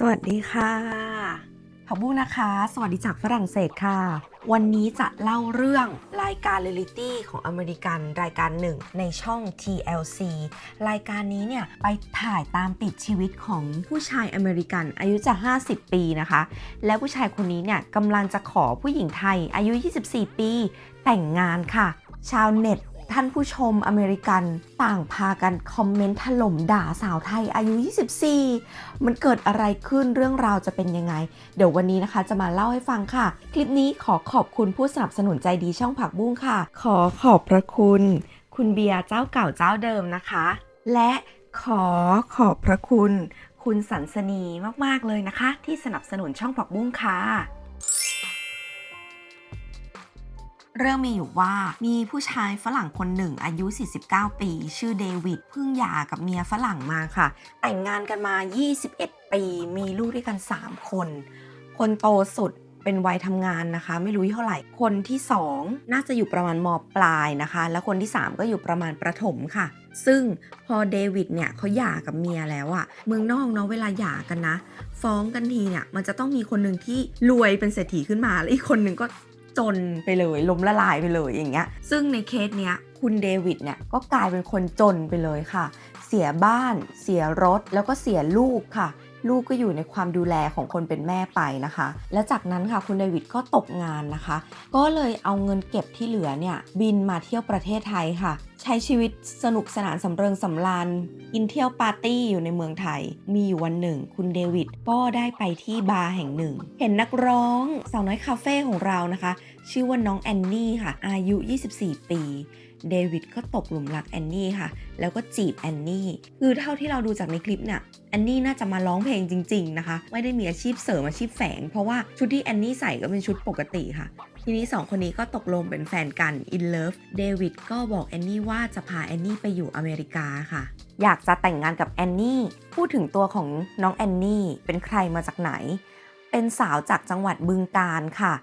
สวัสดีค่ะขอบบุ้งนะคะ สวัสดีจากฝรั่งเศสค่ะ วันนี้จะเล่าเรื่องรายการเรียลิตี้ของอเมริกันรายการหนึ่งในช่อง TLC รายการนี้เนี่ยไปถ่ายตามติดชีวิตของผู้ชายอเมริกันอายุจะ 50 ปีนะคะ และผู้ชายคนนี้เนี่ยกำลังจะขอผู้หญิงไทยอายุ 24 ปี แต่งงานค่ะ ชาวเน็ต ท่านผู้ชมอเมริกันต่างพากันคอมเมนต์ถล่มด่าสาวไทยอายุ 24 มันเกิดอะไรขึ้นเรื่องราวจะเป็นยังไง เดี๋ยววันนี้นะคะจะมาเล่าให้ฟังค่ะ คลิปนี้ขอขอบคุณผู้สนับสนุนใจดีช่องผักบุ้งค่ะ ขอขอบพระคุณ คุณเบียร์เจ้าเก่าเจ้าเดิมนะคะ และขอขอบพระคุณ คุณสันสนีมากๆเลยนะคะ ที่สนับสนุนช่องผักบุ้งค่ะ เรื่องมีอยู่ว่ามีผู้ชายฝรั่งคนหนึ่งอายุ 49 ปี ชื่อเดวิดเพิ่งหย่ากับเมียฝรั่งมาค่ะ แต่งงานกันมา 21 ปี มีลูกด้วยกัน 3 คน คนโตสุดเป็นวัยทำงานนะคะ ไม่รู้เท่าไหร่ คนที่ 2 น่าจะอยู่ประมาณมปลายนะคะ แล้วคนที่ 3 ก็อยู่ประมาณประถมค่ะ ซึ่งพอเดวิดเนี่ยเขาหย่ากับเมียแล้วอะเมืองนอกเนาะเวลาหย่ากันนะ ฟ้องกันทีเนี่ยมันจะต้องมีคนหนึ่งที่รวยเป็นเศรษฐีขึ้นมา แล้วอีกคนหนึ่งก็ จนไปเลยล้มละลายไปเลยอย่างเงี้ย ซึ่งในเคสเนี้ยคุณเดวิดเนี่ยก็กลายเป็นคนจนไปเลยค่ะ เสียบ้าน เสียรถแล้วก็เสียลูกค่ะ ลูกก็อยู่ในความดูแลของคนเป็นแม่ไปนะคะ และจากนั้นค่ะคุณเดวิดก็ตกงานนะคะ ก็เลยเอาเงินเก็บที่เหลือเนี่ยบินมาเที่ยวประเทศไทยค่ะ ใช้ชีวิตสนุกสนานสำเริงสำราญกินเที่ยวปาร์ตี้อยู่ในเมืองไทย มีอยู่วันหนึ่ง คุณเดวิดก็ได้ไปที่บาร์แห่งหนึ่ง เห็นนักร้องสาวน้อยคาเฟ่ของเรานะคะ ชื่อว่าน้องแอนนี่ค่ะ อายุ 24 ปี เดวิดก็ตกหลุมรักแอนนี่ค่ะ แล้วก็จีบแอนนี่ คือเท่าที่เราดูจากในคลิปเนี่ยแอนนี่น่าจะมาร้องเพลงจริง ๆ นะคะ ไม่ได้มีอาชีพเสริมอาชีพแฝง เพราะว่าชุดที่แอนนี่ใส่ก็เป็นชุดปกติค่ะ ทีนี้ 2 คนนี้ก็ตกลงเป็นแฟนกัน in love เดวิดก็บอกแอนนี่ว่าจะพาแอนนี่ไปอยู่อเมริกาค่ะ อยากจะแต่งงานกับแอนนี่พูดถึงตัวของน้องแอนนี่เป็นใครมาจากไหน เป็นสาวจากจังหวัดบึงกาฬค่ะ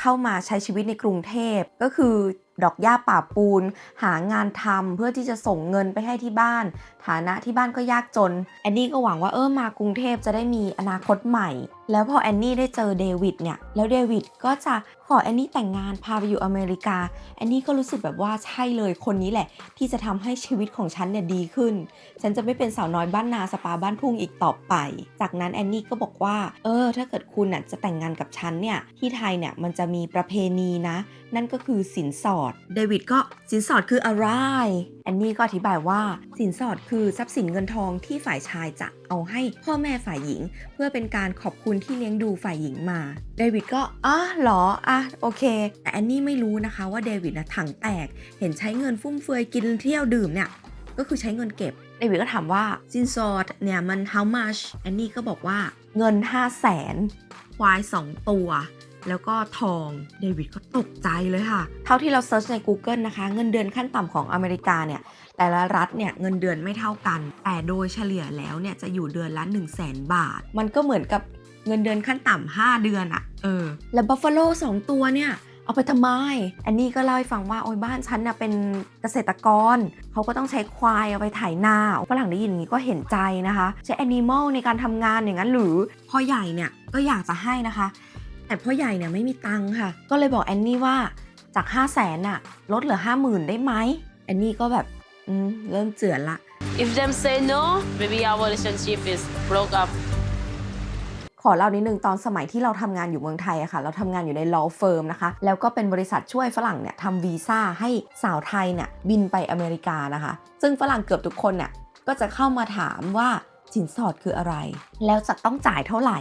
เข้ามาใช้ชีวิตในกรุงเทพก็คือ ดอกหญ้าป่าปูน หางานทำเพื่อที่จะส่งเงินไปให้ที่บ้าน ฐานะที่บ้านก็ยากจน แอนนี่ก็หวังว่าเออมากรุงเทพจะได้มีอนาคตใหม่ แล้วพอแอนนี่ได้เจอเดวิดเนี่ย แล้วเดวิดก็จะ อแอนนี่แต่งงานพาไปอยู่อเมริกาแอนนี่ก็รู้สึกแบบว่าใช่เลยคนนี้แหละ ที่จะทำให้ชีวิตของฉันเนี่ยดีขึ้น ฉันจะไม่เป็นสาวน้อยบ้านนาสปาบ้านทุ่งอีกต่อไป จากนั้นแอนนี่ก็บอกว่า เออ ถ้าเกิดคุณน่ะจะแต่งงานกับฉันเนี่ยที่ไทยเนี่ยมันจะมีประเพณีนะ นั่นก็คือสินสอดเดวิดก็สินสอดคืออะไรแอนนี่ก็อธิบายว่าสินสอดคือทรัพย์สินเงินทองที่ฝ่ายชายจะเอาให้พ่อแม่ฝ่ายหญิง เพื่อเป็นการขอบคุณที่เลี้ยงดูฝ่ายหญิงมาเดวิดก็อะเหรออะโอเค แต่แอนนี่ไม่รู้นะคะว่าเดวิดนะถังแตก เห็นใช้เงินฟุ่มเฟือยกินเที่ยวดื่มเนี่ยก็คือใช้เงินเก็บเดวิดก็ถามว่าสินสอดเนี่ยมัน how much แอนนี่ก็บอกว่าเงิน 5 0 0แสนควาย 2 ตัว แล้วก็ทองเดวิดก็ตกใจเลยค่ะ เท่าที่เราเซิร์ชใน Google นะคะ เงินเดือนขั้นต่ำของอเมริกาเนี่ย แต่ละรัฐเนี่ยเงินเดือนไม่เท่ากัน แต่โดยเฉลี่ยแล้วเนี่ยจะอยู่เดือนละ1 0 0 0 0แสนบาท มันก็เหมือนกับเงินเดือนขั้นต่ำ5เดือนอะเออ แล้วบัฟฟาโล2ตัวเนี่ยเอาไปทำไม อันนี้ก็เล่าให้ฟังว่าโอ้ยบ้านฉันน่ะเป็นเกษตรกร เขาก็ต้องใช้ควายเอาไปไถนาฝรั่งได้ยินอย่างนี้ก็เห็นใจนะคะ ใช้แอนิมอลในการทำงานอย่างนั้นหรือพ่อใหญ่เนี่ยก็อยากจะให้นะคะ แต่พ่อใหญ่เนี่ยไม่มีตังค์ค่ะ ก็เลยบอกแอนนี่ว่าจาก 5 0 0แสนน่ะลดเหลือ 5 0,000 ได้ไหมแอนนี่ก็แบบอืมเริ่มเจือนละ If them say no, maybe our relationship is broke up. ขอเล่านิดนึงตอนสมัยที่เราทำงานอยู่เมืองไทยอะค่ะ เราทำงานอยู่ใน law firm นะคะ แล้วก็เป็นบริษัทช่วยฝรั่งเนี่ยทำวีซ่าให้สาวไทยเนี่ยบินไปอเมริกานะคะ ซึ่งฝรั่งเกือบทุกคนเนี่ยก็จะเข้ามาถามว่า สินสอดคืออะไร แล้วจะต้องจ่ายเท่าไหร่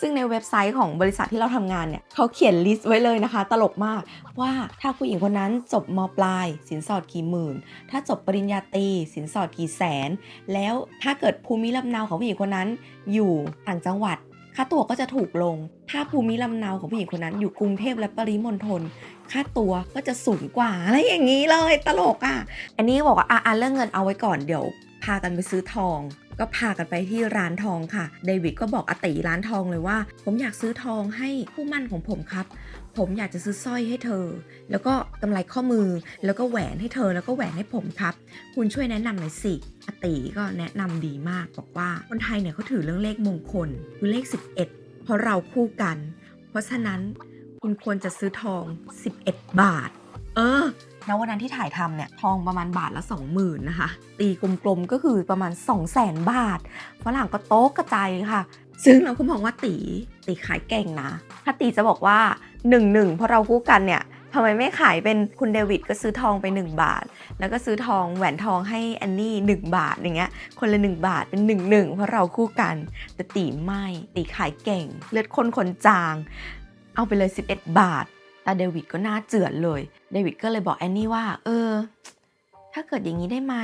ซึ่งในเว็บไซต์ของบริษัทที่เราทำงานเนี่ยเขาเขียนลิสต์ไว้เลยนะคะ ตลกมากว่าถ้าผู้หญิงคนนั้นจบมปลาย สินสอดกี่หมื่น ถ้าจบปริญญาตรีสินสอดกี่แสน แล้วถ้าเกิดภูมิลำเนาของผู้หญิงคนนั้นอยู่ต่างจังหวัดค่าตั๋วก็จะถูกลง ถ้าภูมิลำเนาของผู้หญิงคนนั้นอยู่กรุงเทพและปริมณฑล ค่าตั๋วก็จะสูงกว่าอะไรอย่างนี้เลย ตลกอะ อันนี้บอกว่าอะอะเรื่องเงินเอาไว้ก่อนเดี๋ยวพากันไปซื้อทอง ก็พากันไปที่ร้านทองค่ะ เดวิดก็บอกอติร้านทองเลยว่า ผมอยากซื้อทองให้คู่มั่นของผมครับ ผมอยากจะซื้อสร้อยให้เธอ แล้วก็กำไลข้อมือ แล้วก็แหวนให้เธอ แล้วก็แหวนให้ผมครับ คุณช่วยแนะนำหน่อยสิ อติก็แนะนำดีมาก บอกว่าคนไทยเนี่ยเขาถือเรื่องเลขมงคล คือเลข 11 เพราะเราคู่กัน เพราะฉะนั้นคุณควรจะซื้อทอง 11 บาท เออ แล้ววันนั้นที่ถ่ายทำเนี่ยทองประมาณบาทละ 20,000นะคะตีกลมๆก็คือประมาณ 200,000 บาทฝรั่งก็โต๊ะกระจายค่ะ ซึ่งเราก็มองว่าตีตีขายเก่งนะ ถ้าตีจะบอกว่า1นึ่งหนึ่งเพราะเราคู่กันเนี่ยทำไมไม่ขายเป็นคุณเดวิดก็ซื้อทองไป 1 บาท แล้วก็ซื้อทองแหวนทองให้แอนนี่ 1 บาทอย่างเงี้ยคนละ 1 บาทเป็น1นึงเพราะเราคู่กัน แต่ตีไม่ตีขายเก่ง เลือดคนคนจาง เอาไปเลย 11 บาท ต่เดวิดก็หน่าเจือนเลย เดวิดก็เลยบอกแอนนี่ว่า เออ ถ้าเกิดอย่างนี้ได้ไหม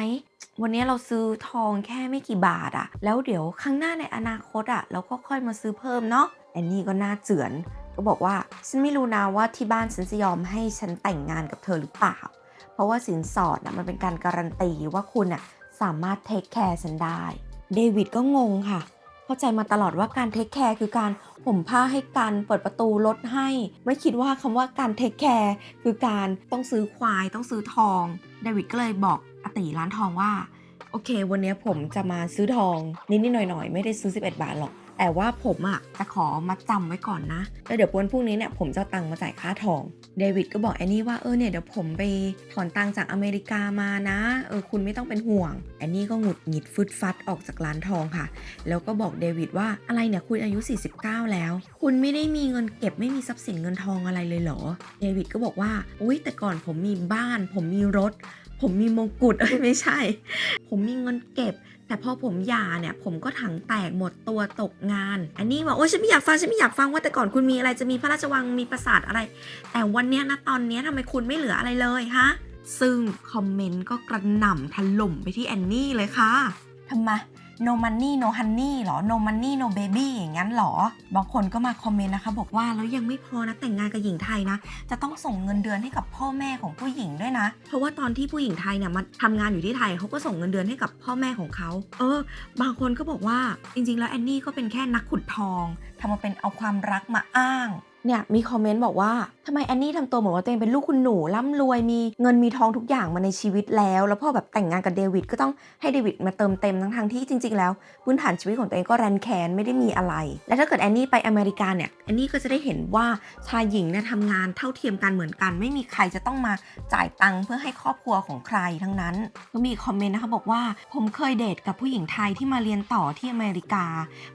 วันนี้เราซื้อทองแค่ไม่กี่บาทอะแล้วเดี๋ยวข้งหน้าในอนาคตอะเราก็ค่อยมาซื้อเพิ่มเนาะ แอนนี่ก็หน่าเจือน ก็บอกว่า ฉันไม่รู้นะว่าที่บ้านฉันจะยอมให้ฉันแต่งงานกับเธอหรือเปล่า เพราะว่าสินสอดอะมันเป็นการการันตีว่าคุณอะสามารถเทคแคร์ฉันได้ เดวิดก็งงค่ะ เข้าใจมาตลอดว่าการเทคแคร์คือการห่มผ้าให้กันเปิดประตูรถให้ ไม่คิดว่าคำว่าการเทคแคร์คือการต้องซื้อควายต้องซื้อทองเดวิดก็เลยบอกอติร้านทองว่า โอเค วันนี้ผมจะมาซื้อทองนิดๆหน่อยๆ ไม่ได้ซื้อ 11 บาทหรอก แต่ว่าผมอะจะขอมาจำไว้ก่อนนะแล้วเดี๋ยววันพรุ่งนี้เนี่ยผมจะตังค์มาจ่ายค่าทองเดวิดก็บอกแอนนี่ว่าเออเนี่ยเดี๋ยวผมไปถอนตังค์จากอเมริกามานะเออคุณไม่ต้องเป็นห่วงแอนนี่ก็หงุดหงิดฟึดฟัดออกจากร้านทองค่ะ แล้วก็บอกเดวิดว่าอะไรเนี่ยคุณอายุ 49 แล้ว คุณไม่ได้มีเงินเก็บไม่มีทรัพย์สินเงินทองอะไรเลยเหรอ เดวิดก็บอกว่าอุ้ยแต่ก่อนผมมีบ้าน ผมมีรถ ผมมีมงกุฎเอ้ยไม่ใช่ ผมมีเงินเก็บ แต่พอผมหย่าเนี่ยผมก็ถังแตกหมดตัวตกงาน อันนี้บอกโอ้ยฉันไม่อยากฟังฉันไม่อยากฟังว่าแต่ก่อนคุณมีอะไรจะมีพระราชวังมีปราสาทอะไร แต่วันเนี้ยนะตอนเนี้ยทำไมคุณไม่เหลืออะไรเลยฮะซึ่งคอมเมนต์ก็กระหน่ำถล่มไปที่แอนนี่เลยค่ะทำไม no money no honey หรอ no money no baby อย่างนั้นหรอ บางคนก็มาคอมเมนต์นะคะ บอกว่าแล้วยังไม่พอนะแต่งงานกับหญิงไทยนะ จะต้องส่งเงินเดือนให้กับพ่อแม่ของผู้หญิงด้วยนะ เพราะว่าตอนที่ผู้หญิงไทยเนี่ยมาทำงานอยู่ที่ไทยเขาก็ส่งเงินเดือนให้กับพ่อแม่ของเขา เออ บางคนก็บอกว่าจริงๆ แล้วแอนนี่ก็เป็นแค่นักขุดทองทำมาเป็นเอาความรักมาอ้าง เนี่ยมีคอมเมนต์บอกว่าทำไมแอนนี่ทำตัวเหมือนว่าตัวเองเป็นลูกคุณหนูร่ำรวยมีเงินมีทองทุกอย่างมาในชีวิตแล้ว แล้วพอแบบแต่งงานกับเดวิดก็ต้องให้เดวิดมาเติมเต็มทั้งทงๆที่จริง ๆ แล้วพื้นฐานชีวิตของตัวเองก็แรนแคนไม่ได้มีอะไร และถ้าเกิดแอนนี่ไปอเมริกาเนี่ยแอนนี่ก็จะได้เห็นว่าชายหญิงเนี่ยทำงานเท่าเทียมกันเหมือนกัน ไม่มีใครจะต้องมาจ่ายตังค์เพื่อให้ครอบครัวของใครทั้งนั้นก็มีคอมเมนต์นะคะบอกว่าผมเคยเดทกับผู้หญิงไทยที่มาเรียนต่อที่อเมริกา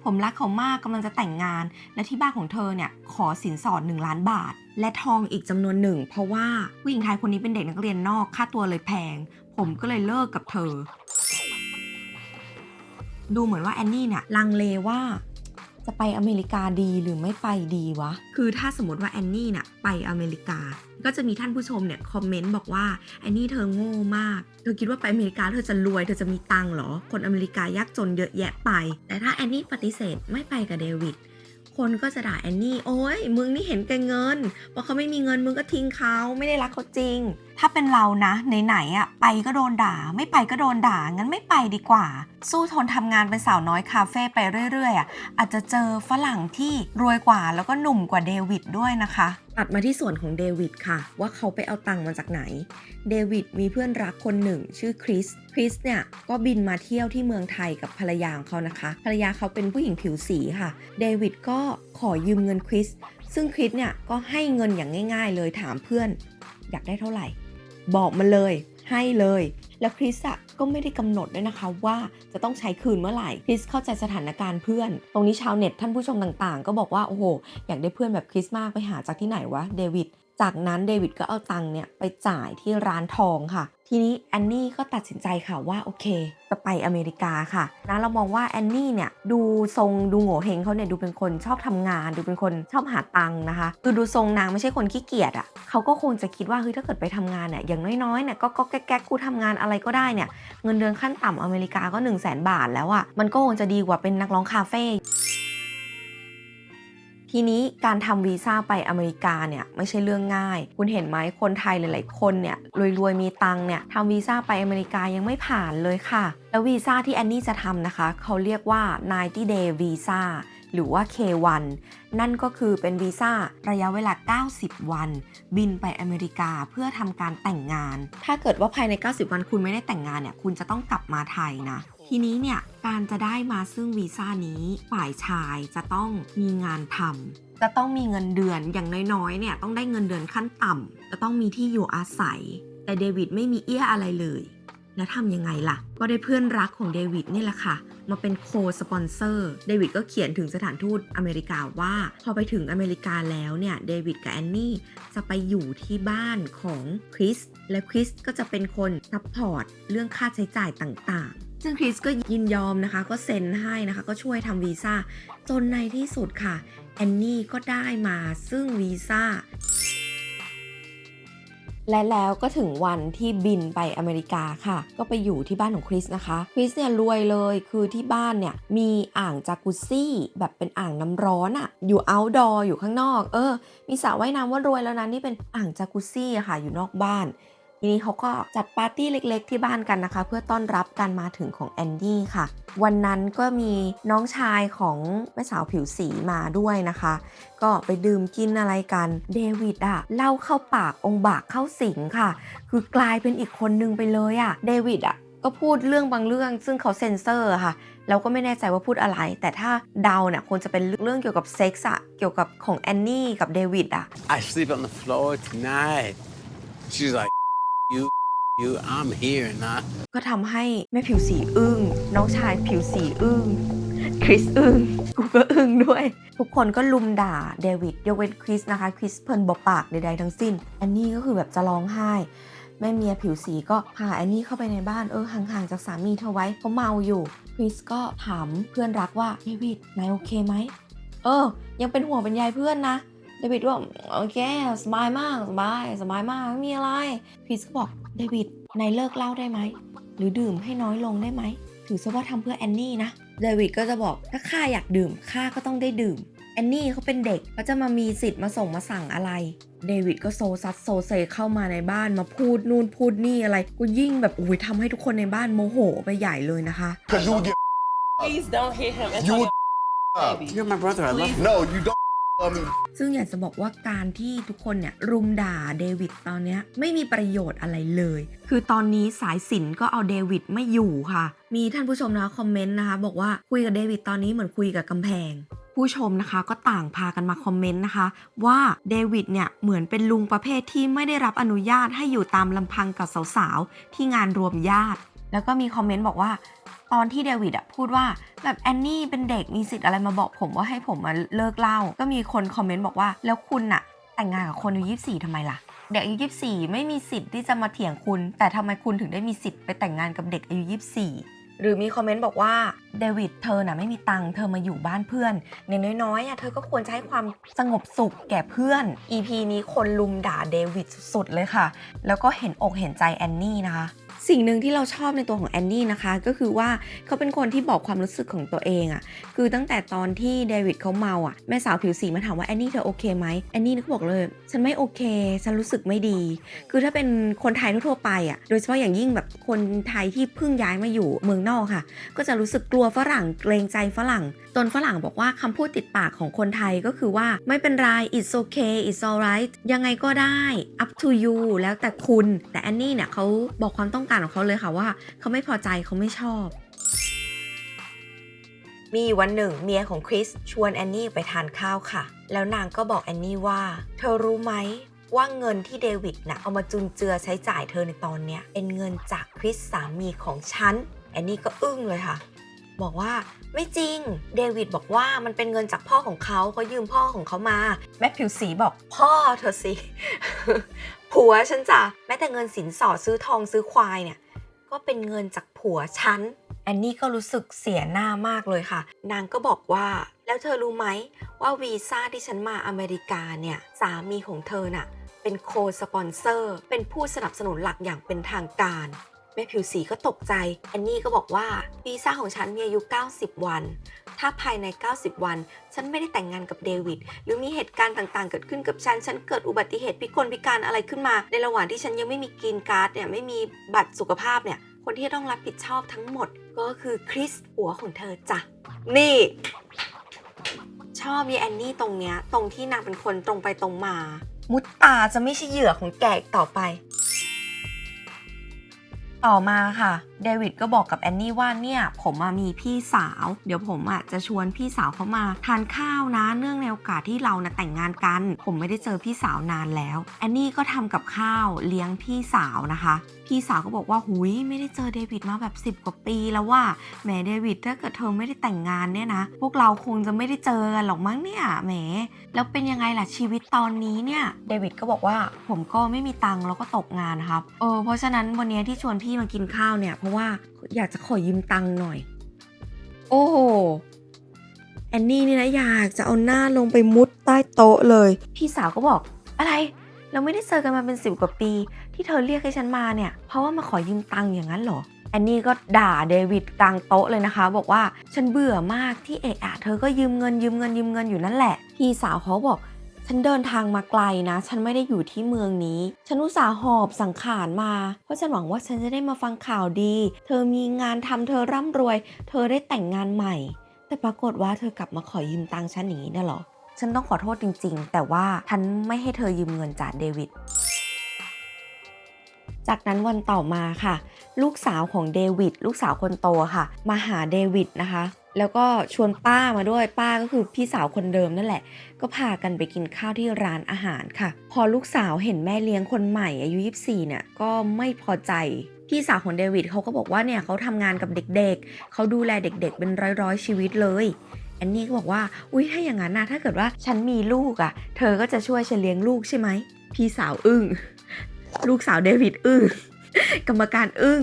ผมรักเขามากกำลังจะแต่งงาน และที่บ้านของเธอเนี่ยขอสินสอด1ล้านบาท และทองอีกจำนวนหนึ่ง เพราะว่าผู้หญิงไทยคนนี้เป็นเด็กนักเรียนนอกค่าตัวเลยแพง ผมก็เลยเลิกกับเธอ ดูเหมือนว่าแอนนี่เนี่ยลังเลว่าจะไปอเมริกาดีหรือไม่ไปดีวะ คือถ้าสมมติว่าแอนนี่เนี่ยไปอเมริกา ก็จะมีท่านผู้ชมเนี่ยคอมเมนต์บอกว่าแอนนี่เธอโง่มาก เธอคิดว่าไปอเมริกาเธอจะรวยเธอจะมีตังค์เหรอ คนอเมริกายากจนเยอะแยะไป แต่ถ้าแอนนี่ปฏิเสธไม่ไปกับเดวิด คนก็จะด่าแอนนี่โอ้ยมึงนี่เห็นแก่เงินพราเขาไม่มีเงินมึงก็ทิ้งเขาไม่ได้รักเขาจริง ถ้าเป็นเรานะไหนๆอะไปก็โดนด่า ไม่ไปก็โดนด่างั้นไม่ไปดีกว่า สู้ทนทำงานเป็นสาวน้อยคาเฟ่ไปเรื่อยๆอะอาจจะเจอฝรั่งที่รวยกว่าแล้วก็หนุ่มกว่าเดวิดด้วยนะคะ ตัดมาที่ส่วนของเดวิดค่ะ ว่าเขาไปเอาตังค์มาจากไหน เดวิดมีเพื่อนรักคนหนึ่ง ชื่อคริส คริสเนี่ยก็บินมาเที่ยวที่เมืองไทยกับภรรยาของเขานะคะ ภรรยาเขาเป็นผู้หญิงผิวสีค่ะ เดวิดก็ขอยืมเงินคริส ซึ่งคริสเนี่ยก็ให้เงินอย่างง่าย ๆ เลยถามเพื่อน อยากได้เท่าไหร่ บอกมาเลย ให้เลย แล้วคริสอะก็ไม่ได้กำหนดด้วยนะคะว่าจะต้องใช้คืนเมื่อไหร่คริสเข้าใจสถานการณ์เพื่อน ตรงนี้ชาวเน็ตท่านผู้ชมต่างๆ ก็บอกว่าโอ้โหอยากได้เพื่อนแบบคริสมากไปหาจากที่ไหนวะเดวิด จากนั้นเดวิดก็เอาตังค์เนี่ยไปจ่ายที่ร้านทองค่ะ ทีนี้แอนนี่ก็ตัดสินใจค่ะว่าโอเค จะไปอเมริกาค่ะนะเรามองว่าแอนนี่เนี่ยดูทรงดูโง่เฮงเขาเนี่ยดูเป็นคนชอบทำงาน ดูเป็นคนชอบหาตังค์นะคะ คือดูทรงนางไม่ใช่คนขี้เกียจอะ่ะเขาก็คงจะคิดว่าเฮ้ยถ้าเกิดไปทำงานเนี่ยอย่างน้อยๆเนี่ยก็ก็แก๊กๆกูทำงานอะไรก็ได้เนี่ยเงินเดือนขั้นต่ำอเมริกาก็ 1 0 0 0 0แบาทแล้วอะ่ะมันก็คงจะดีกว่าเป็นนักร้องคาเฟ่ ทีนี้การทำวีซ่าไปอเมริกาเนี่ยไม่ใช่เรื่องง่าย คุณเห็นไหมคนไทยหลาย ๆ คนเนี่ยรวยๆมีตังเนี่ยทำวีซ่าไปอเมริกายังไม่ผ่านเลยค่ะ แล้ววีซ่าที่แอนนี่จะทำนะคะ เขาเรียกว่า 90 day visa หรือว่า K1 นั่นก็คือเป็นวีซ่าระยะเวลา 90 วัน บินไปอเมริกาเพื่อทำการแต่งงาน ถ้าเกิดว่าภายใน 90 วันคุณไม่ได้แต่งงานเนี่ย คุณจะต้องกลับมาไทยนะ ทีนี้เนี่ยการจะได้มาซึ่งวีซ่านี้ฝ่ายชายจะต้องมีงานทำจะต้องมีเงินเดือนอย่างน้อยๆเนี่ยต้องได้เงินเดือนขั้นต่ำจะต้องมีที่อยู่อาศัย แต่เดวิดไม่มีเอี้ยอะไรเลย แล้วทำยังไงล่ะ ก็ได้เพื่อนรักของเดวิดนี่แหละค่ะ มาเป็นโคสปอนเซอร์เดวิดก็เขียนถึงสถานทูตอเมริกาว่า พอไปถึงอเมริกาแล้วเนี่ยเดวิดกับแอนนี่จะไปอยู่ที่บ้านของคริสและคริสก็จะเป็นคนซัพพอร์ตเรื่องค่าใช้จ่ายต่าง ซึ่งคริสก็ยินยอมนะคะ ก็เซ็นให้นะคะ ก็ช่วยทำวีซ่า จนในที่สุดค่ะ แอนนี่ก็ได้มาซึ่งวีซ่าและแล้วก็ถึงวันที่บินไปอเมริกาค่ะ ก็ไปอยู่ที่บ้านของคริสนะคะ คริสเนี่ยรวยเลย คือที่บ้านเนี่ยมีอ่างจากุซี่แบบเป็นอ่างน้ำร้อนอะอยู่ outdoor อยู่ข้างนอก เออ มีสระว่ายน้ำว่ารวยแล้วนะนี่เป็นอ่างจากุซี่ค่ะ อยู่นอกบ้าน ทีนี้เขาก็จัดปาร์ตี้เล็กๆ ที่บ้านกันนะคะ เพื่อต้อนรับการมาถึงของแอนดี้ค่ะ วันนั้นก็มีน้องชายของแม่สาวผิวสีมาด้วยนะคะ ก็ไปดื่มกินอะไรกันเดวิดอะเล่าเข้าปากองค์บากเข้าสิงค่ะ คือกลายเป็นอีกคนนึงไปเลยอะเดวิดอะก็พูดเรื่องบางเรื่องซึ่งเขาเซ็นเซอร์ค่ะ เราก็ไม่แน่ใจว่าพูดอะไร แต่ถ้าเดาเนี่ยควรจะเป็นเรื่องเกี่ยวกับเซ็กส์อะเกี่ยวกับของแอนนี่กับเดวิดอะ I sleep on the floor tonight. She's like, you, you, I'm here, nah. ก็ทำให้แม่ผิวสีอึ้งน้องชายผิวสีอึ้งคริสอึ้งกูก็อึ้งด้วย ทุกคนก็ลุมด่าเดวิดยกเว้นคริสนะคะ คริสเพิ่นบอกปากใดๆทั้งสิ้นแอนนี่ก็คือแบบจะร้องไห้ แม่เมียผิวสีก็พาแอนนี่เข้าไปในบ้านเออห่างๆจากสามีเธอไว้เขาเมาอยู่ คริสก็ถามเพื่อนรักว่าเดวิดนายโอเคไหมเออ ยังเป็นห่วงเป็นใยเพื่อนนะ เดวิดว่าโอเคสบายมากสบายสบายมากไม่มีอะไรคริสก็บอกเดวิดนายเลิกเหล้าได้ไหมหรือดื่มให้น้อยลงได้ไหมถือซะว่าทำเพื่อแอนนี่นะเดวิดก็จะบอกถ้าข้าอยากดื่มข้าก็ต้องได้ดื่มแอนนี่เขาเป็นเด็กเขาจะมามีสิทธิ์มาส่งมาสั่งอะไร เดวิดก็โซซัดโซเซเข้ามาในบ้านมาพูดนู่นพูดนี่อะไรก็ยิ่งแบบอุ้ยทำให้ทุกคนในบ้านโมโหไปใหญ่เลยนะคะ Cause you would get Please don't hit him. It's You on would- your baby. You're my brother. I love you. no, you don't love me. ซึ่งอยากจะบอกว่าการที่ทุกคนเนี่ยรุมด่าเดวิดตอนนี้ไม่มีประโยชน์อะไรเลย คือตอนนี้สายสินก็เอาเดวิดไม่อยู่ค่ะ มีท่านผู้ชมนะคะคอมเมนต์นะคะ บอกว่าคุยกับเดวิดตอนนี้เหมือนคุยกับกำแพง ผู้ชมนะคะก็ต่างพากันมาคอมเมนต์นะคะ ว่าเดวิดเนี่ยเหมือนเป็นลุงประเภทที่ไม่ได้รับอนุญาตให้อยู่ตามลำพังกับสาวๆที่งานรวมญาติ แล้วก็มีคอมเมนต์บอกว่า ตอนที่เดวิดอะพูดว่าแบบแอนนี่เป็นเด็กมีสิทธิ์อะไรมาบอกผมว่าให้ผมมาเลิกเล่า ก็มีคนคอมเมนต์บอกว่า แล้วคุณอะแต่งงานกับคนอายุยี่สี่ทำไมล่ะ เด็กอายุยี่สี่ไม่มีสิทธิ์ที่จะมาเถียงคุณ แต่ทำไมคุณถึงได้มีสิทธิ์ไปแต่งงานกับเด็กอายุยี่สี่หรือมีคอมเมนต์บอกว่าเดวิดเธอน่ะไม่มีตังค์เธอมาอยู่บ้านเพื่อนในน้อยๆอะเธอก็ควรจะให้ความสงบสุขแก่เพื่อน EP นี้คนลุมด่าเดวิดสุดๆเลยค่ะ แล้วก็เห็นอกเห็นใจแอนนี่นะคะ สิ่งหนึ่งที่เราชอบในตัวของแอนนี่นะคะ ก็คือว่าเขาเป็นคนที่บอกความรู้สึกของตัวเองอะ่ะคือตั้งแต่ตอนที่เดวิดเขาเมาอะ่ะแม่สาวผิวสีมาถามว่าแอนนี่เธอโอเคไหมแอนนี่ก็บอกเลย ฉันไม่โอเค ฉันรู้สึกไม่ดี คือถ้าเป็นคนไทยทั่วไปอะ่ะโดยเฉพาะอย่างยิ่งแบบคนไทยที่เพิ่งย้ายมาอยู่เมืองนอกค่ะ ก็จะรู้สึกกลัวฝรั่งเกรงใจฝรั่งจนฝรั่งบอกว่าคำพูดติดปากของคนไทยก็คือว่าไม่เป็นไร it's okay it's alright ยังไงก็ได้ up to you แล้วแต่คุณ แต่แอนนี่เนี่ยเขาบอกความต้องการของเขาเลยค่ะว่า เขาไม่พอใจเขาไม่ชอบ มีวันหนึ่งเมียของคริสชวนแอนนี่ไปทานข้าวค่ะ แล้วนางก็บอกแอนนี่ว่า เธอรู้ไหมว่าเงินที่เดวิดนะเอามาจุนเจือใช้จ่ายเธอในตอนเนี้ยเป็นเงินจากคริสสามีของฉันแอนนี่ก็อึ้งเลยค่ะ บอกว่าไม่จริง เดวิดบอกว่ามันเป็นเงินจากพ่อของเขาเขายืมพ่อของเขามา แม่ผิวสีบอกพ่อเธอสิ ผัวฉันจ้ะแม้แต่เงินสินสอดซื้อทองซื้อควายเนี่ย ก็เป็นเงินจากผัวฉันแอนนี่ก็รู้สึกเสียหน้ามากเลยค่ะ นางก็บอกว่า แล้วเธอรู้ไหมว่าวีซ่าที่ฉันมาอเมริกาเนี่ย สามีของเธอน่ะ เป็นโคสปอนเซอร์ เป็นผู้สนับสนุนหลักอย่างเป็นทางการ แม่ผิวสีก็ตกใจแอนนี่ก็บอกว่าวีซ่าของฉันมีอายุ 90 วัน ถ้าภายใน 90 วัน ฉันไม่ได้แต่งงานกับเดวิดหรือมีเหตุการณ์ต่างๆ เกิดขึ้นกับฉัน ฉันเกิดอุบัติเหตุพิกลพิการอะไรขึ้นมา ในระหว่างที่ฉันยังไม่มีกรีนการ์ดเนี่ยไม่มีบัตรสุขภาพเนี่ยคนที่ต้องรับผิดชอบทั้งหมดก็คือคริสหัวของเธอจ้ะนี่ชอบมีแอนนี่ตรงเนี้ยตรงที่นางเป็นคนตรงไปตรงมา มุตตาจะไม่ใช่เหยื่อของแกอีกต่อไป ต่อมาค่ะเดวิดก็บอกกับแอนนี่ว่าเนี่ยผมมีพี่สาว เดี๋ยวผมอะจะชวนพี่สาวเขามาทานข้าวนะเนื่องในโอกาสที่เรานะแต่งงานกัน ผมไม่ได้เจอพี่สาวนานแล้วแอนนี่ก็ทำกับข้าวเลี้ยงพี่สาวนะคะ พี่สาวก็บอกว่าหุยไม่ได้เจอเดวิดมาแบบ 10 กว่าปีแล้วว่าแหมเดวิดถ้าเกิดเธอไม่ได้แต่งงานเนี่ยนะ พวกเราคงจะไม่ได้เจอกันหรอกมั้งเนี่ยแหมแล้วเป็นยังไงล่ะชีวิตตอนนี้เนี่ยเดวิดก็บอกว่าผมก็ไม่มีตังค์แล้วก็ตกงานครับเออเพราะฉะนั้นวันนี้ที่ชวนพี่มากินข้าวเนี่ย เพราะว่าอยากจะขอยืมตังค์หน่อย โอ้โหแอนนี่นี่นะอยากจะเอาหน้าลงไปมุดใต้โต๊ะเลย พี่สาวก็บอก อะไรเราไม่ได้เจอกันมาเป็นสิบกว่าปี ที่เธอเรียกให้ฉันมาเนี่ย เพราะว่ามาขอยืมตังค์อย่างนั้นเหรอแอนนี่ก็ด่าเดวิดกลางโต๊ะเลยนะคะ บอกว่าฉันเบื่อมากที่เอะอะเธอก็ยืมเงินยืมเงินยืมเงินอยู่นั่นแหละ พี่สาวเขาบอก ฉันเดินทางมาไกลนะ ฉันไม่ได้อยู่ที่เมืองนี้ ฉันอุตส่าห์หอบสังขารมา เพราะฉันหวังว่าฉันจะได้มาฟังข่าวดี เธอมีงานทำเธอร่ำรวย เธอได้แต่งงานใหม่ แต่ปรากฏว่าเธอกลับมาขอยืมตังค์ฉันอย่างนี้น่ะหรอ ฉันต้องขอโทษจริง ๆ แต่ว่าฉันไม่ให้เธอยืมเงินจากเดวิด จากนั้นวันต่อมาค่ะ ลูกสาวของเดวิด ลูกสาวคนโตค่ะ มาหาเดวิดนะคะ แล้วก็ชวนป้ามาด้วยป้าก็คือพี่สาวคนเดิมนั่นแหละ ก็พากันไปกินข้าวที่ร้านอาหารค่ะ พอลูกสาวเห็นแม่เลี้ยงคนใหม่อายุ 24 เนี่ยก็ไม่พอใจ พี่สาวของเดวิดเขาก็บอกว่าเนี่ยเขาทำงานกับเด็กๆ เขาดูแลเด็กๆ เป็นร้อยๆ ชีวิตเลยแอนนี่ก็บอกว่า อุ้ยถ้าอย่างนั้นนะถ้าเกิดว่าฉันมีลูกอะ่ะ เธอก็จะช่วยฉันเลี้ยงลูกใช่ไหมพี่สาวอึ้งลูกสาวเดวิดอึ้งกรรมการอึ้ง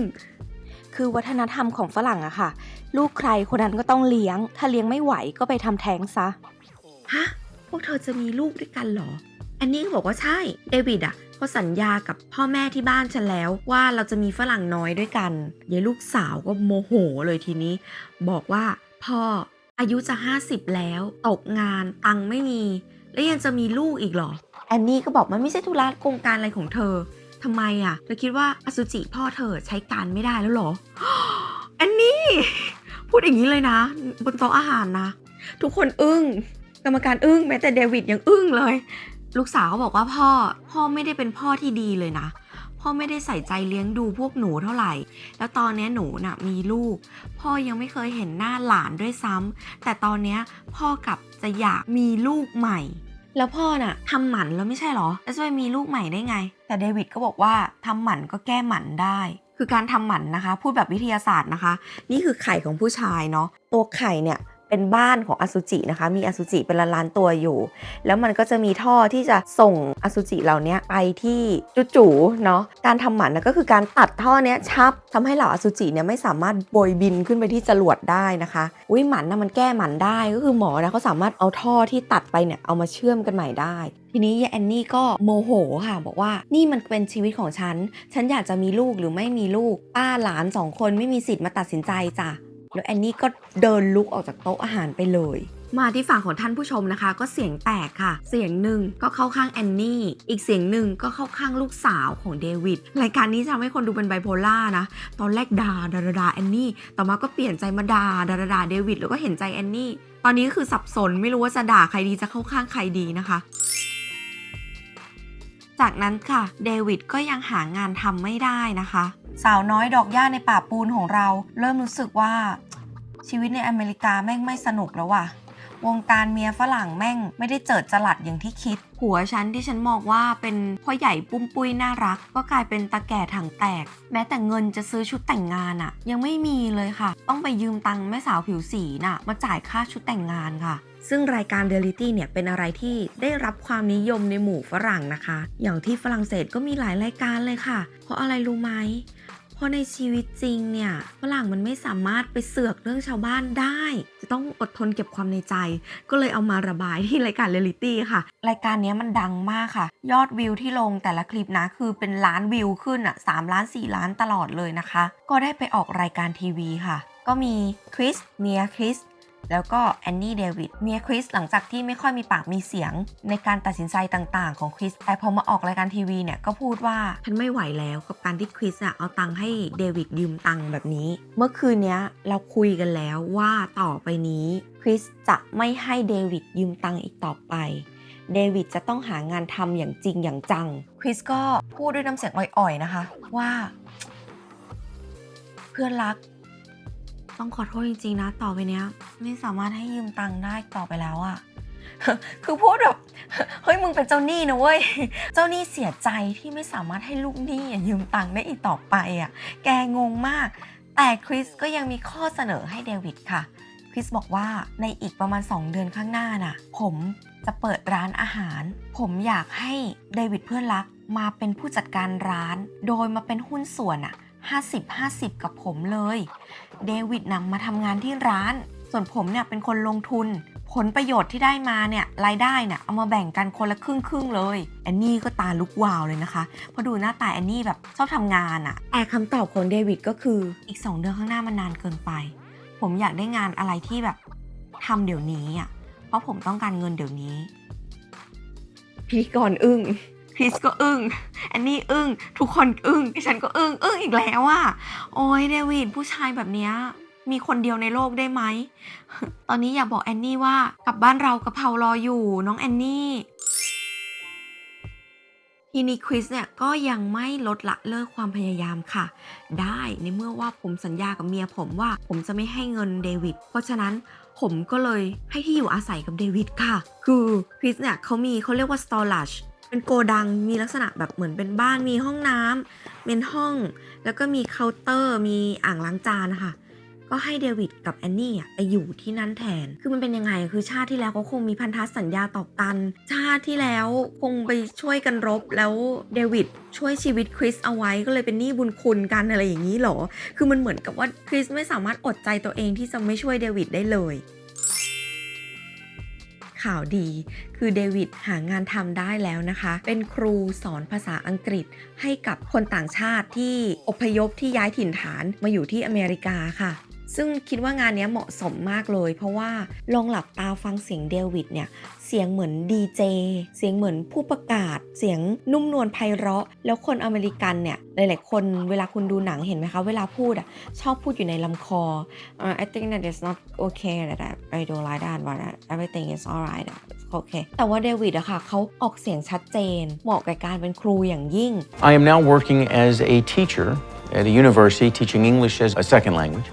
คือวัฒนธรรมของฝรั่งอะค่ะ ลูกใครคนนั้นก็ต้องเลี้ยง ถ้าเลี้ยงไม่ไหวก็ไปทำแท้งซะ ฮะ พวกเธอจะมีลูกด้วยกันเหรอ อันนี้ก็บอกว่าใช่ เดวิดอะเขาสัญญากับพ่อแม่ที่บ้านฉันแล้วว่าเราจะมีฝรั่งน้อยด้วยกันยายลูกสาวก็โมโหเลยทีนี้ บอกว่าพ่ออายุจะ 50 แล้ว ตกงานตังค์ไม่มี แล้วยังจะมีลูกอีกเหรอ แอนนี่ก็บอกมันไม่ใช่ธุระโครงการอะไรของเธอทำไมอะเธอคิดว่าอสุจิพ่อเธอใช้การไม่ได้แล้วเหรอ แอนนี่ พูดอย่างนี้เลยนะ บนโต๊ะอาหารนะ ทุกคนอึ้ง กรรมการอึ้งแม้แต่เดวิดยังอึ้งเลย ลูกสาวบอกว่าพ่อ พ่อไม่ได้เป็นพ่อที่ดีเลยนะ พ่อไม่ได้ใส่ใจเลี้ยงดูพวกหนูเท่าไหร่ แล้วตอนนี้หนูน่ะมีลูก พ่อยังไม่เคยเห็นหน้าหลานด้วยซ้ำแต่ตอนนี้พ่อกลับจะอยากมีลูกใหม่แล้วพ่อน่ะทำหมันแล้วไม่ใช่เหรอ แล้วจะไปมีลูกใหม่ได้ไง แต่เดวิดก็บอกว่าทำหมันก็แก้หมันได้ คือการทำหมันนะคะ พูดแบบวิทยาศาสตร์นะคะ นี่คือไข่ของผู้ชายเนาะตัวไข่เนี่ย เป็นบ้านของอสุจินะคะ มีอสุจิเป็นล้านๆตัวอยู่ แล้วมันก็จะมีท่อที่จะส่งอสุจิเหล่านี้ไปที่จุจูเนาะการทำหมันนะก็คือการตัดท่อเนี้ยชับทำให้เหล่าอสุจิเนี่ยไม่สามารถโบยบินขึ้นไปที่จรวดได้นะคะอุ้ยหมันนะมันแก้หมันได้ก็คือหมอนะเขาสามารถเอาท่อที่ตัดไปเนี่ยเอามาเชื่อมกันใหม่ได้ทีนี้ยายแอนนี่ก็โมโหค่ะ บอกว่านี่มันเป็นชีวิตของฉัน ฉันอยากจะมีลูกหรือไม่มีลูก ป้าหลานสองคนไม่มีสิทธิ์มาตัดสินใจจ้ะ แล้วแอนนี่ก็เดินลุกออกจากโต๊ะอาหารไปเลย มาที่ฝั่งของท่านผู้ชมนะคะ ก็เสียงแตกค่ะ เสียงหนึ่งก็เข้าข้างแอนนี่ อีกเสียงหนึ่งก็เข้าข้างลูกสาวของเดวิด รายการนี้จะทำให้คนดูเป็นไบโพล่านะ ตอนแรกด่าด่าดาดาแอนนี่ ต่อมาก็เปลี่ยนใจมาด่าด่าดาดาเดวิดแล้วก็เห็นใจแอนนี่ ตอนนี้ก็คือสับสนไม่รู้ว่าจะด่าใครดีจะเข้าข้างใครดีนะคะ จากนั้นค่ะเดวิดก็ยังหางานทำไม่ได้นะคะ สาวน้อยดอกหญ้าในป่าปูนของเรา เริ่มรู้สึกว่าชีวิตในอเมริกาแม่งไม่สนุกแล้วว่ะวงการเมียฝรั่งแม่งไม่ได้เจิดจรัสอย่างที่คิดผัวฉันที่ฉันมองว่าเป็นพ่อใหญ่ปุ้มปุ้ยน่ารัก ก็กลายเป็นตาแก่ถังแตก แม้แต่เงินจะซื้อชุดแต่งงานอะยังไม่มีเลยค่ะ ต้องไปยืมตังค์แม่สาวผิวสีน่ะ มาจ่ายค่าชุดแต่งงานค่ะ ซึ่งรายการเรียลิตี้เนี่ยเป็นอะไรที่ได้รับความนิยมในหมู่ฝรั่งนะคะ อย่างที่ฝรั่งเศสก็มีหลายรายการเลยค่ะ เพราะอะไรรู้ไหมเพราะในชีวิตจริงเนี่ยฝรั่งมันไม่สามารถไปเสือกเรื่องชาวบ้านได้ จะต้องอดทนเก็บความในใจ ก็เลยเอามาระบายที่รายการเรียลิตี้ค่ะ รายการนี้มันดังมากค่ะ ยอดวิวที่ลงแต่ละคลิปนะคือเป็นล้านวิวขึ้นอะสามล้านสี่ล้านตลอดเลยนะคะ ก็ได้ไปออกรายการทีวีค่ะ ก็มีคริสเมียคริส แล้วก็แอนนี่เดวิดเมียคริสหลังจากที่ไม่ค่อยมีปากมีเสียง ในการตัดสินใจต่างๆของคริสแต่พอมาออกรายการทีวีเนี่ยก็พูดว่าฉันไม่ไหวแล้วกับการที่คริสอะเอาตังค์ให้เดวิดยืมตังค์แบบนี้ เมื่อคืนเนี้ยเราคุยกันแล้วว่าต่อไปนี้คริสจะไม่ให้เดวิดยืมตังค์อีกต่อไปเดวิดจะต้องหางานทำอย่างจริงอย่างจัง คริสก็พูดด้วยน้ำเสียงอ่อยๆนะคะ ว่า เพื่อนรัก ต้องขอโทษจริงๆนะต่อไปเนี้ย ไม่สามารถให้ยืมตังค์ได้ต่อไปแล้วอะคือพูดแบบเฮ้ยมึงเป็นเจ้าหนี้นะเว้ย เจ้าหนี้เสียใจที่ไม่สามารถให้ลูกหนี้ยืมตังค์ได้อีกต่อไปอะแกงงมาก แต่คริสก็ยังมีข้อเสนอให้เดวิดค่ะ คริสบอกว่าในอีกประมาณ 2 เดือนข้างหน้าน่ะ ผมจะเปิดร้านอาหาร ผมอยากให้เดวิดเพื่อนรักมาเป็นผู้จัดการร้าน โดยมาเป็นหุ้นส่วนอะ 50-50 กับผมเลย เดวิดนำมาทำงานที่ร้าน ส่วนผมเนี่ยเป็นคนลงทุน ผลประโยชน์ที่ได้มาเนี่ยรายได้เนี่ยเอามาแบ่งกันคนละครึ่งครึ่งๆเลยแอนนี่ก็ตาลุกวาวเลยนะคะเพอดูหน้าตาแอนนี่แบบชอบทำงานอะแต่คำตอบของเดวิดก็คืออีก 2 เดือนข้างหน้ามันนานเกินไป ผมอยากได้งานอะไรที่แบบทำเดี๋ยวนี้อะเพราะผมต้องการเงินเดี๋ยวนี้พิธีกรอึ้ง คริสก็อึ้งแอนนี่อึ้งทุกคนอึ้งฉันก็อึ้งอึ้งอีกแล้วอะโอ้ยเดวิดผู้ชายแบบเนี้ยมีคนเดียวในโลกได้ไหม ตอนนี้อยากบอกแอนนี่ว่ากลับบ้านเรากะเพรารออยู่น้องแอนนี่ทีนี้คริสเนี่ยก็ยังไม่ลดละเลิกความพยายามค่ะ ได้ในเมื่อว่าผมสัญญากับเมียผมว่าผมจะไม่ให้เงินเดวิด เพราะฉะนั้นผมก็เลยให้ที่อยู่อาศัยกับเดวิดค่ะ คือคริสเนี่ยเขามีเขาเรียกว่า storage เป็นโกดังมีลักษณะแบบเหมือนเป็นบ้านมีห้องน้ำเป็นห้อง แล้วก็มีเคาน์เตอร์ มีอ่างล้างจานนะคะก็ให้เดวิดกับแอนนี่อะไปอยู่ที่นั่นแทน คือมันเป็นยังไงคือชาติที่แล้วเขาคงมีพันธสัญญาต่อกัน ชาติที่แล้วคงไปช่วยกันรบแล้วเดวิดช่วยชีวิตคริสเอาไว้ก็เลยเป็นหนี้บุญคุณกันอะไรอย่างนี้เหรอ คือมันเหมือนกับว่าคริสไม่สามารถอดใจตัวเองที่จะไม่ช่วยเดวิดได้เลย ข่าวดี คือเดวิดหางานทำได้แล้วนะคะ เป็นครูสอนภาษาอังกฤษให้กับคนต่างชาติที่อพยพที่ย้ายถิ่นฐานมาอยู่ที่อเมริกาค่ะซึ่งคิดว่างานนี้เหมาะสมมากเลย เพราะว่าลองหลับตาฟังเสียงเดวิดเนี่ย เสียงเหมือนดีเจเสียงเหมือนผู้ประกาศ เสียงนุ่มนวลไพเราะ แล้วคนอเมริกันเนี่ยหลาย ๆ คนเวลาคุณดูหนังเห็นไหมคะเวลาพูดอะชอบพูดอยู่ในลำคอ uh, I think that is not okay that I, I don't like that but everything is alright โอเคแต่ว่าเดวิดอะค่ะเขาออกเสียงชัดเจน เหมาะกับการเป็นครูอย่างยิ่ง I am now working as a teacher at a university teaching English as a second language.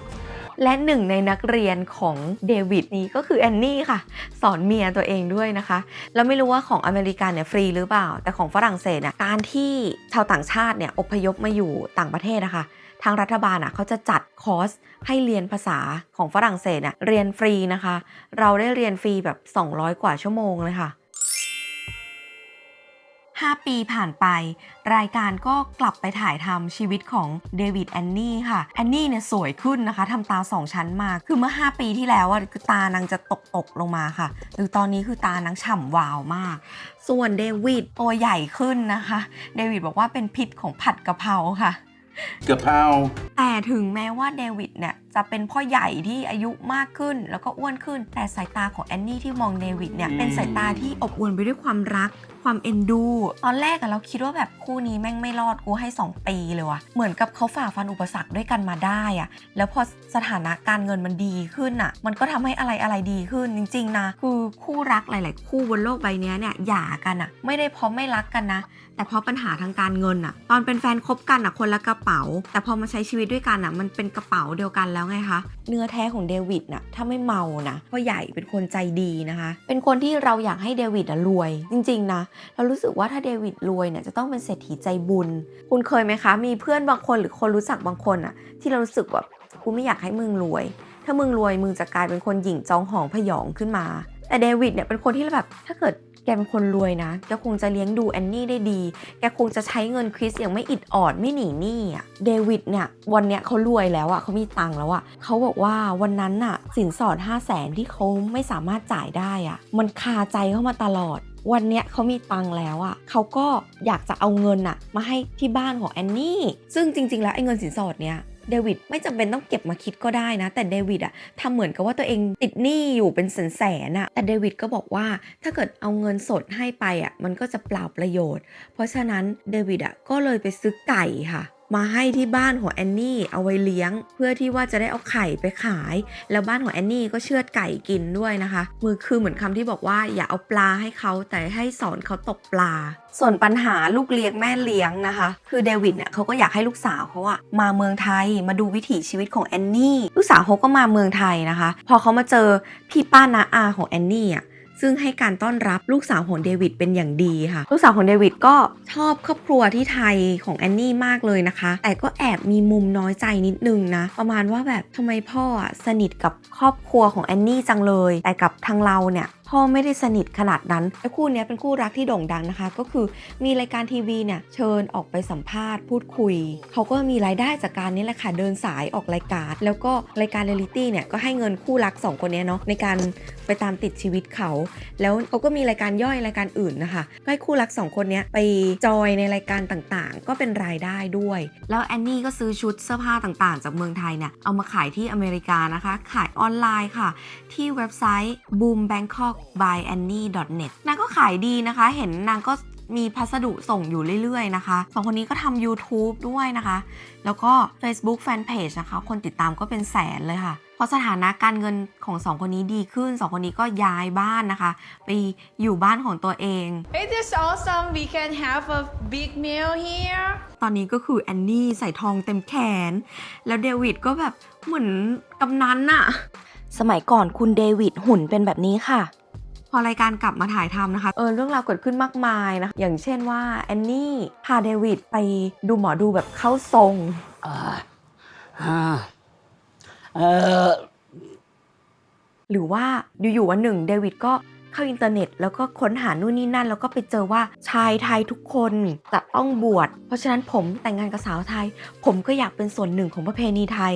และหนึ่งในนักเรียนของเดวิดนี้ก็คือแอนนี่ค่ะ สอนเมียตัวเองด้วยนะคะ แล้วไม่รู้ว่าของอเมริกันเนี่ยฟรีหรือเปล่า แต่ของฝรั่งเศสน่ะการที่ชาวต่างชาติเนี่ยอพยพมาอยู่ต่างประเทศนะคะทางรัฐบาลอะเขาจะจัดคอร์สให้เรียนภาษาของฝรั่งเศสอะเรียนฟรีนะคะ เราได้เรียนฟรีแบบ 200 กว่าชั่วโมงเลยค่ะ 5 ปีผ่านไป รายการก็กลับไปถ่ายทำชีวิตของเดวิดแอนนี่ค่ะ แอนนี่เนี่ยสวยขึ้นนะคะทำตาสองชั้นมากคือเมื่อ 5 ปีที่แล้วอะคือตานางจะตกตกๆลงมาค่ะ หรือตอนนี้คือตานางฉ่ำวาวมาก ส่วนเดวิดตัวใหญ่ขึ้นนะคะ เดวิดบอกว่าเป็นพิษของผัดกะเพราค่ะ Kapow. แต่ถึงแม้ว่าเดวิดเนี่ยจะเป็นพ่อใหญ่ที่อายุมากขึ้น แล้วก็อ้วนขึ้น แต่สายตาของแอนนี่ที่มองเดวิดเนี่ยเป็นสายตาที่อบอวลไปด้วยความรัก ความเอ็นดู ตอนแรกอะเราคิดว่าแบบคู่นี้แม่งไม่รอดกูให้ 2 ปีเลยว่ะ เหมือนกับเขาฝ่าฟันอุปสรรคด้วยกันมาได้อะแล้วพอสถานะการเงินมันดีขึ้นอะมันก็ทำให้อะไรอะไรดีขึ้นจริง ๆ นะ คือคู่รักหลาย ๆ คู่บนโลกใบนี้เนี่ยหย่ากันอะไม่ได้เพราะไม่รักกันนะ แต่พราะปัญหาทางการเงินอะตอนเป็นแฟนคบกันอะคนละกระเป๋า แต่พอมาใช้ชีวิตด้วยกันอะมันเป็นกระเป๋าเดียวกันแล้วไงคะ เนื้อแท้ของเดวิดน่ะถ้าไม่เมานะพ่อใหญ่เป็นคนใจดีนะคะ เป็นคนที่เราอยากให้เดวิดอะรวย จริงๆนะเรารู้สึกว่าถ้าเดวิดรวยเนี่ยจะต้องเป็นเศรษฐีใจบุญ คุณเคยไหมคะ มีเพื่อนบางคนหรือคนรู้จักบางคนอะที่เรารู้สึกแบบกูไม่อยากให้มึงรวย ถ้ามึงรวยมึงจะกลายเป็นคนหยิ่งจองหองพยองขึ้นมา แต่เดวิดเนี่ยเป็นคนที่แบบถ้าเกิด เป็นคนรวยนะ แกคงจะเลี้ยงดูแอนนี่ได้ดี แกคงจะใช้เงินคริสอย่างไม่อิดออดไม่หนีหนี้อะ เดวิดเนี่ยวันเนี้ยเขารวยแล้วอะเขามีตังค์แล้วอะเขาบอกว่าวันนั้นอะสินสอด 5 0 0แสนที่เขาไม่สามารถจ่ายได้อะ มันคาใจเข้ามาตลอดวันเนี้ยเขามีตังค์แล้วอะ่ะเขาก็อยากจะเอาเงินอะมาให้ที่บ้านของแอนนี่ ซึ่งจริง ๆ แล้วไอ้เงินสินสอดเนี้ย เดวิดไม่จำเป็นต้องเก็บมาคิดก็ได้นะ แต่เดวิดอะทำเหมือนกับว่าตัวเองติดหนี้อยู่เป็นแสนๆอะแต่เดวิดก็บอกว่าถ้าเกิดเอาเงินสดให้ไปอะมันก็จะเปล่าประโยชน์ เพราะฉะนั้นเดวิดอะก็เลยไปซื้อไก่ค่ะ มาให้ที่บ้านของแอนนี่เอาไว้เลี้ยง เพื่อที่ว่าจะได้เอาไข่ไปขาย แล้วบ้านของแอนนี่ก็เชือดไก่กินด้วยนะคะมือคือเหมือนคำที่บอกว่าอย่าเอาปลาให้เขาแต่ให้สอนเขาตกปลา ส่วนปัญหาลูกเลี้ยงแม่เลี้ยงนะคะ คือเดวิดเนี่ยเขาก็อยากให้ลูกสาวเขาอะมาเมืองไทยมาดูวิถีชีวิตของแอนนี่ลูกสาวเขาก็มาเมืองไทยนะคะ พอเขามาเจอพี่ป้านาอาของแอนนี่อะ ซึ่งให้การต้อนรับลูกสาวของเดวิดเป็นอย่างดีค่ะ ลูกสาวของเดวิดก็ชอบครอบครัวที่ไทยของแอนนี่มากเลยนะคะ แต่ก็แอบมีมุมน้อยใจนิดนึงนะ ประมาณว่าแบบทำไมพ่อสนิทกับครอบครัวของแอนนี่จังเลย แต่กับทางเราเนี่ย พ่อไม่ได้สนิทขนาดนั้นและคู่เนี้ยเป็นคู่รักที่โด่งดังนะคะ ก็คือมีรายการทีวีเนี่ยเชิญออกไปสัมภาษณ์พูดคุย เขาก็มีรายได้จากการนี้แหละค่ะเดินสายออกรายการ แล้วก็รายการเรียลิตี้เนี่ยก็ให้เงินคู่รักสองคนเนี้ยเนาะในการไปตามติดชีวิตเขา แล้วเขาก็มีรายการย่อยรายการอื่นนะคะก็ให้คู่รักสองคนเนี้ยไปจอยในรายการต่างๆ ก็เป็นรายได้ด้วย แล้วแอนนี่ก็ซื้อชุดเสื้อผ้าต่างๆ จากเมืองไทยเนี่ยเอามาขายที่อเมริกานะคะ ขายออนไลน์ค่ะ ที่เว็บไซต์ boom bangkok by annie net นางก็ขายดีนะคะ เห็นนางก็มีพัสดุส่งอยู่เรื่อยๆนะคะสองคนนี้ก็ทำ YouTube ด้วยนะคะ แล้วก็ Facebook Fanpage นะคะ คนติดตามก็เป็นแสนเลยค่ะ พอสถานะการเงินของสองคนนี้ดีขึ้นสองคนนี้ก็ย้ายบ้านนะคะ ไปอยู่บ้านของตัวเอง It is awesome. We can have a big meal here. ตอนนี้ก็คือแอนนี่ใส่ทองเต็มแขน แล้วเดวิดก็แบบเหมือนกำนันน่ะ สมัยก่อนคุณเดวิดหุ่นเป็นแบบนี้ค่ะ พอรายการกลับมาถ่ายทำนะคะ เออเรื่องราวเกิดขึ้นมากมายนะ อย่างเช่นว่าแอนนี่พาเดวิดไปดูหมอดูแบบเข้าทรง Ah. Uh, หรือว่าอยู่ๆวันหนึ่งเดวิดก็เข้าอินเทอร์เน็ต แล้วก็ค้นหานู่นนี่นั่น แล้วก็ไปเจอว่าชายไทยทุกคนจะต้องบวช เพราะฉะนั้นผมแต่งงานกับสาวไทย ผมก็อยากเป็นส่วนหนึ่งของประเพณีไทย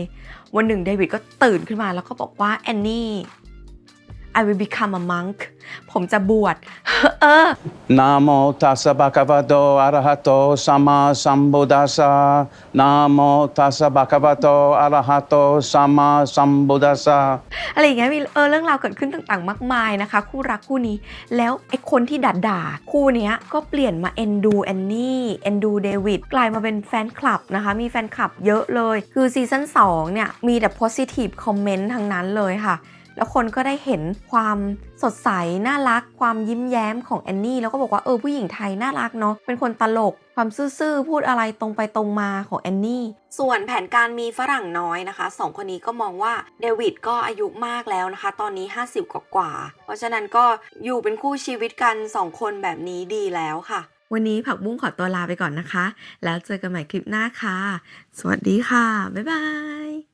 วันหนึ่งเดวิดก็ตื่นขึ้นมาแล้วก็บอกว่าแอนนี่ I will become a monk ผมจะบวช เออ Namo tassa bhagavato arahato sama sambuddhassa. Namo tassa bhagavato arahato sama sambuddhassa. อะไรอย่างเงี้ยมีเออเรื่องราวเกิดขึ้นต่างๆ มากมายนะคะ คู่รักคู่นี้ แล้วไอ้คนที่ด่าด่าๆคู่เนี้ยก็เปลี่ยนมาเอ็นดูแอนนี่เอ็นดูเดวิดกลายมาเป็นแฟนคลับนะคะ มีแฟนคลับเยอะเลย คือซีซั่น2เนี่ยมีแต่ positive comment ทั้งนั้นเลยค่ะ แล้วคนก็ได้เห็นความสดใส น่ารัก ความยิ้มแย้มของแอนนี่ แล้วก็บอกว่าเออผู้หญิงไทยน่ารักเนาะ เป็นคนตลก ความซื่อๆ พูดอะไรตรงไปตรงมาของแอนนี่ ส่วนแผนการมีฝรั่งน้อยนะคะสองคนนี้ก็มองว่าเดวิดก็อายุมากแล้วนะคะ ตอนนี้ 50 กว่าๆเพราะฉะนั้นก็อยู่เป็นคู่ชีวิตกัน 2 คนแบบนี้ดีแล้วค่ะ วันนี้ผักบุ้งขอตัวลาไปก่อนนะคะ แล้วเจอกันใหม่คลิปหน้าค่ะ สวัสดีค่ะ บ๊ายบาย